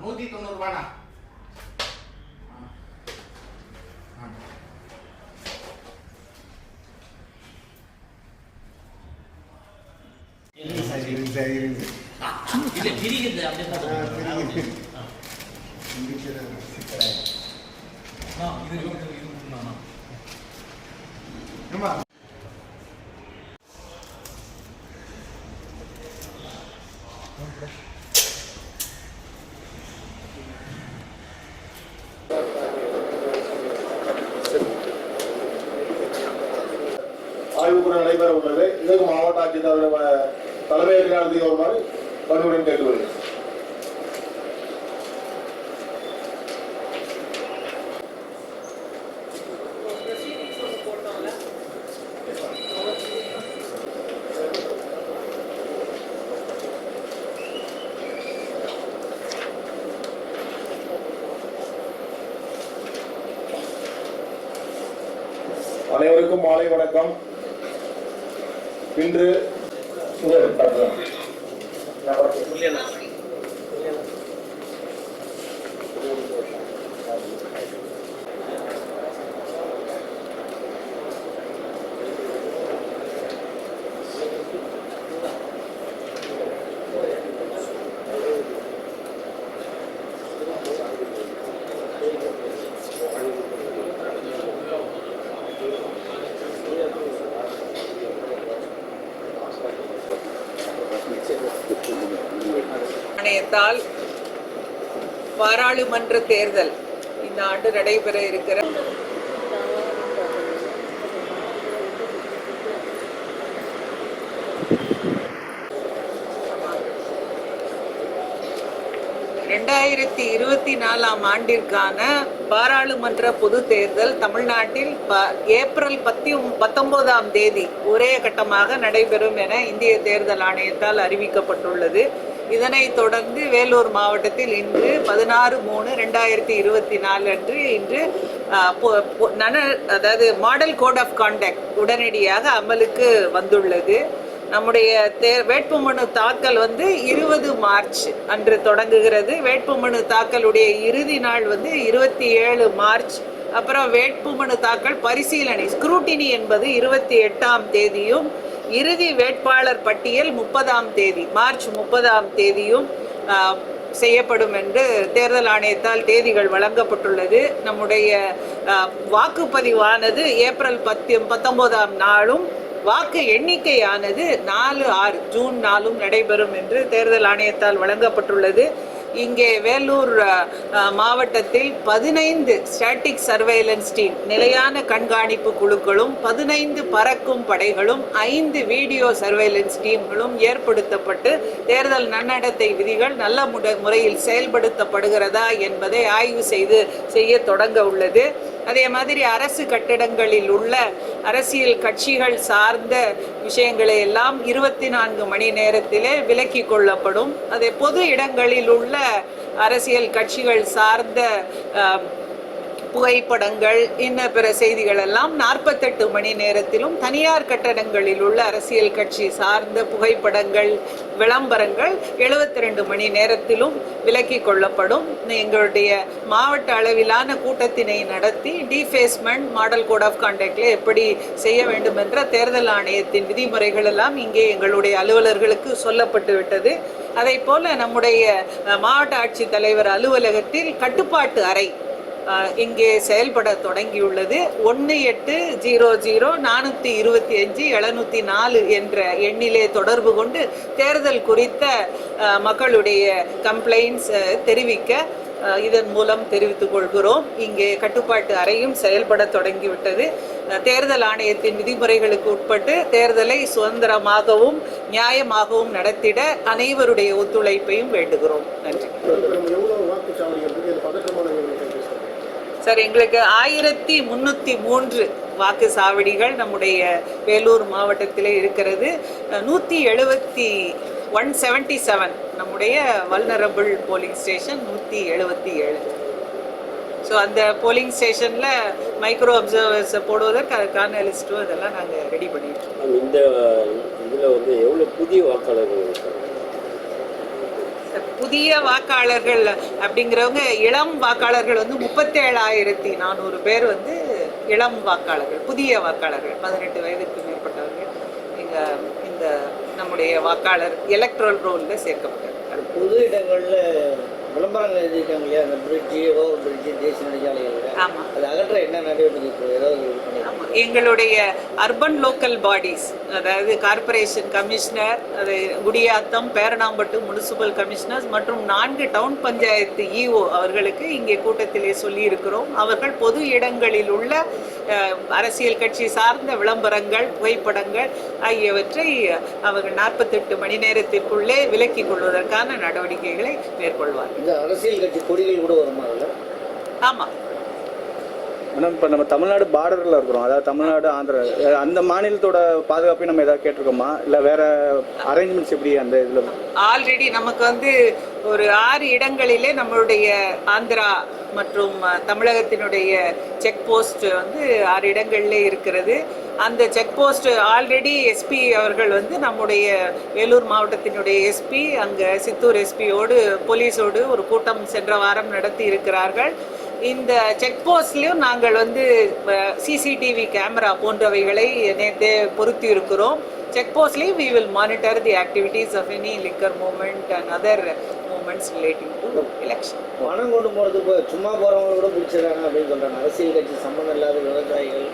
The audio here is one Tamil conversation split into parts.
நூத்தி தொண்ணூறு ரூபாண்ணா இல்லை பிரிக்குது அப்படின்னு ஆ, நடைபெற உள்ளது. இதற்கு மாவட்ட ஆட்சித்தலைவர் தலைமையில் நடத்தி வருமாறு பணிவுடன் கேட்டுக்கொள்கிறேன். அனைவருக்கும் மாலை வணக்கம். இன்று ஆணையத்தால் பாராளுமன்ற தேர்தல் இந்த ஆண்டு நடைபெற இருக்கிற ரெண்டாயிரத்தி இருபத்தி நாலாம் ஆண்டிற்கான பாராளுமன்ற பொது தேர்தல் தமிழ்நாட்டில் ஏப்ரல் பத்தி பத்தொன்பதாம் தேதி ஒரே கட்டமாக நடைபெறும் என இந்திய தேர்தல் ஆணையத்தால் அறிவிக்கப்பட்டுள்ளது. இதனைத் தொடர்ந்து வேலூர் மாவட்டத்தில் இன்று பதினாறு மூணு ரெண்டாயிரத்தி இருபத்தி நாலு அன்று இன்று பொ- நன அதாவது மாடல் கோட் ஆஃப் காண்டாக்ட் உடனடியாக அமலுக்கு வந்துள்ளது. நம்முடைய தே வேட்புமனு தாக்கல் வந்து இருபது மார்ச் அன்று தொடங்குகிறது. வேட்புமனு தாக்கலுடைய இறுதி நாள் வந்து இருபத்தி ஏழு மார்ச். அப்புறம் வேட்புமனு தாக்கல் பரிசீலனை ஸ்க்ரூட்டினி என்பது இருபத்தி எட்டாம் தேதியும் இறுதி வேட்பாளர் பட்டியல் முப்பதாம் தேதி மார்ச் முப்பதாம் தேதியும் செய்யப்படும் என்று தேர்தல் ஆணையத்தால் தேதிகள் வழங்கப்பட்டுள்ளது. நம்முடைய வாக்குப்பதிவானது ஏப்ரல் பத்து பத்தொன்பதாம் நாளும் வாக்கு எண்ணிக்கையானது நாலு ஆறு ஜூன் நாளும் நடைபெறும் என்று தேர்தல் ஆணையத்தால் வழங்கப்பட்டுள்ளது. இங்கே வேலூர் மாவட்டத்தில் பதினைந்து ஸ்டாட்டிக் சர்வேலன்ஸ் டீம் நிலையான கண்காணிப்பு குழுக்களும் பதினைந்து பறக்கும் படைகளும் ஐந்து வீடியோ சர்வேலன்ஸ் டீம்களும் ஏற்படுத்தப்பட்டு தேர்தல் நன்னடத்தை விதிகள் நல்ல முறையில் செயல்படுத்தப்படுகிறதா என்பதை ஆய்வு செய்து செய்ய தொடங்க உள்ளது. அதே மாதிரி அரசு கட்டிடங்களில் உள்ள அரசியல் கட்சிகள் சார்ந்த விஷயங்களை எல்லாம் இருபத்தி நான்கு மணி நேரத்திலே விலக்கி கொள்ளப்படும். அதே பொது இடங்களில் உள்ள அரசியல் கட்சிகள் சார்ந்த புகைப்படங்கள் இன்ன பிற செய்திகள் எல்லாம் நாற்பத்தெட்டு மணி நேரத்திலும் தனியார் கட்டடங்களில் உள்ள அரசியல் கட்சி சார்ந்த புகைப்படங்கள் விளம்பரங்கள் எழுபத்தி ரெண்டு மணி நேரத்திலும் விலக்கி கொள்ளப்படும். எங்களுடைய மாவட்ட அளவிலான கூட்டத்தினை நடத்தி டிஃபேஸ்மெண்ட் மாடல் கோட் ஆஃப் கான்டாக்டில் எப்படி செய்ய வேண்டும் என்ற தேர்தல் ஆணையத்தின் விதிமுறைகள் எல்லாம் இங்கே எங்களுடைய அலுவலர்களுக்கு சொல்லப்பட்டு விட்டது. அதை போல நம்முடைய மாவட்ட மாவட்ட ஆட்சித்தலைவர் அலுவலகத்தில் கட்டுப்பாட்டு அறை இங்கே செயல்பட தொடங்கியுள்ளது. ஒன்று எட்டு ஜீரோ ஜீரோ நானூற்றி இருபத்தி அஞ்சு எழுநூற்றி நாலு என்ற எண்ணிலே தொடர்பு கொண்டு தேர்தல் குறித்த மக்களுடைய கம்ப்ளைண்ட்ஸ் தெரிவிக்க இதன் மூலம் தெரிவித்துக் கொள்கிறோம். இங்கே கட்டுப்பாட்டு அறையும் செயல்பட தொடங்கிவிட்டது. தேர்தல் ஆணையத்தின் விதிமுறைகளுக்கு உட்பட்டு தேர்தலை சுதந்திரமாகவும் நியாயமாகவும் நடத்திட அனைவருடைய ஒத்துழைப்பையும் வேண்டுகிறோம். நன்றி எவ்வளவு வாக்குச்சாவடிகள் இருக்கு இது பதற்றமான நிலைமை சார் எங்களுக்கு ஆயிரத்தி முன்னூற்றி மூன்று வாக்கு சாவடிகள் நம்முடைய வேலூர் மாவட்டத்திலே இருக்கிறது. நூற்றி எழுபத்தி ஒன் செவன்டி செவன் நம்முடைய வல்னரபிள் போலிங் ஸ்டேஷன் நூற்றி எழுபத்தி ஏழு. ஸோ அந்த போலிங் ஸ்டேஷனில் மைக்ரோ அப்சர்வர்ஸை போடுவதற்கு அதுக்கான லிஸ்ட்டும் இதெல்லாம் நாங்கள் ரெடி பண்ணிட்டு இந்த இதில் வந்து எவ்வளோ புதிய வாக்காளர்கள் இருக்காங்க? புதிய வாக்காளர்கள் அப்படிங்கிறவங்க இளம் வாக்காளர்கள் வந்து முப்பத்தேழாயிரத்தி நானூறு பேர் வந்து இளம் வாக்காளர்கள் புதிய வாக்காளர்கள் பதினெட்டு வயதுக்கு மேற்பட்டவர்கள் இங்க இந்த நம்முடைய வாக்காளர் எலக்ட்ரல் ரோலில் சேர்க்கப்பட்டார் பொது இடங்களில் விளம்பரங்கள் எழுதியிருக்காங்க இல்லையா? அந்த பிரிட்ஜு ஓவர் பிரிட்ஜு தேசிய நெடுஞ்சாலைகள் ஆமா. அது அகற்ற என்ன நடவடிக்கை ஏதாவது. எங்களுடைய அர்பன் லோக்கல் பாடிஸ் அதாவது கார்ப்பரேஷன் கமிஷனர் அது குடியாத்தம் பேரணாம்பட்டு முனிசிபல் கமிஷனர்ஸ் மற்றும் நான்கு டவுன் பஞ்சாயத்து இஓ அவர்களுக்கு இங்கே கூட்டத்திலே சொல்லி இருக்கிறோம் அவர்கள் பொது இடங்களில் உள்ள அரசியல் கட்சி சார்ந்த விளம்பரங்கள் புகைப்படங்கள் ஆகியவற்றை அவர்கள் நாற்பத்தெட்டு மணி நேரத்திற்குள்ளே விலக்கிக் கொள்வதற்கான நடவடிக்கைகளை மேற்கொள்வார்கள். இந்த அரசியல் கட்சி கொடிகள் கூட வருமா அதில்? ஆமா. மேடம் இப்போ நம்ம தமிழ்நாடு பார்டரில் இருக்கிறோம். அதாவது தமிழ்நாடு ஆந்திரா அந்த மாநிலத்தோட பாதுகாப்பை நம்ம ஏதாவது கேட்டிருக்கோமா? இல்லை வேற அரேஞ்ச்மெண்ட்ஸ் எப்படி அந்த இதில்? ஆல்ரெடி நமக்கு வந்து ஒரு ஆறு இடங்களிலே நம்மளுடைய ஆந்திரா மற்றும் தமிழகத்தினுடைய செக் போஸ்ட் வந்து ஆறு இடங்களிலே இருக்கிறது. அந்த செக் போஸ்ட் ஆல்ரெடி எஸ்பி அவர்கள் வந்து நம்முடைய வேலூர் மாவட்டத்தினுடைய எஸ்பி அங்கே சித்தூர் எஸ்பியோடு போலீஸோடு ஒரு கூட்டம் சென்ற வாரம் நடத்தி இருக்கிறார்கள். இந்த செக் போஸ்ட்லேயும் நாங்கள் வந்து சிசிடிவி கேமரா போன்றவைகளை நேற்றே பொருத்தி இருக்கிறோம். Check போஸ்ட்லேயும் we will monitor the activities of any liquor movement and other movements relating to election பணம் கொண்டு போகிறது சும்மா போகிறவங்க கூட பிடிச்சிடறாங்க அப்படின்னு சொல்கிறாங்க அரசியல் கட்சி சம்மந்தம் இல்லாத விவசாயிகள்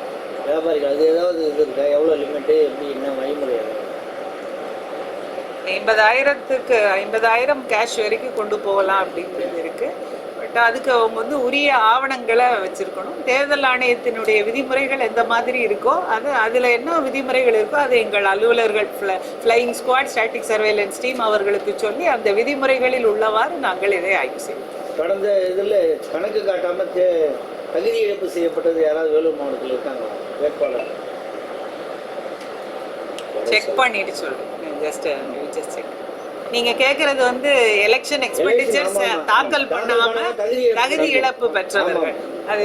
வியாபாரிகள் அது ஏதாவது இது இருக்கா எவ்வளோ லிமிட்டு எப்படி என்ன வழிமுறை? ஐம்பதாயிரத்துக்கு ஐம்பதாயிரம் கேஷ் வரைக்கும் கொண்டு போகலாம் அப்படிங்கிறது இருக்கு. பட் அதுக்கு அவங்க வந்து உரிய ஆவணங்களை வச்சிருக்கணும். தேர்தல் ஆணையத்தினுடைய விதிமுறைகள் எந்த மாதிரி இருக்கோ அது அதில் என்ன விதிமுறைகள் இருக்கோ அதை எங்கள் அலுவலர்கள் flying squad static surveillance team அவர்களுக்கு சொல்லி அந்த விதிமுறைகளில் உள்ளவாறு நாங்கள் இதை ஆய்வு செய்வோம். கடந்த இதில் கணக்கு காட்டாமல் தகுதி இழப்பு செய்யப்பட்டது யாராவது வேலூர் மாவட்டத்தில் இருக்காங்களா? வேட்பாளர். செக் பண்ணிட்டு சொல்றேன் ஜஸ்ட் ஜஸ்ட் செக் நீங்க கேக்குறது வந்து எலெக்ஷன் எக்ஸ்பெண்டிச்சர்ஸ். தாக்கல் பண்ணாம தகுதி இழப்பு பெற்றவர்கள். அது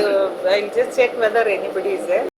just check whether anybody is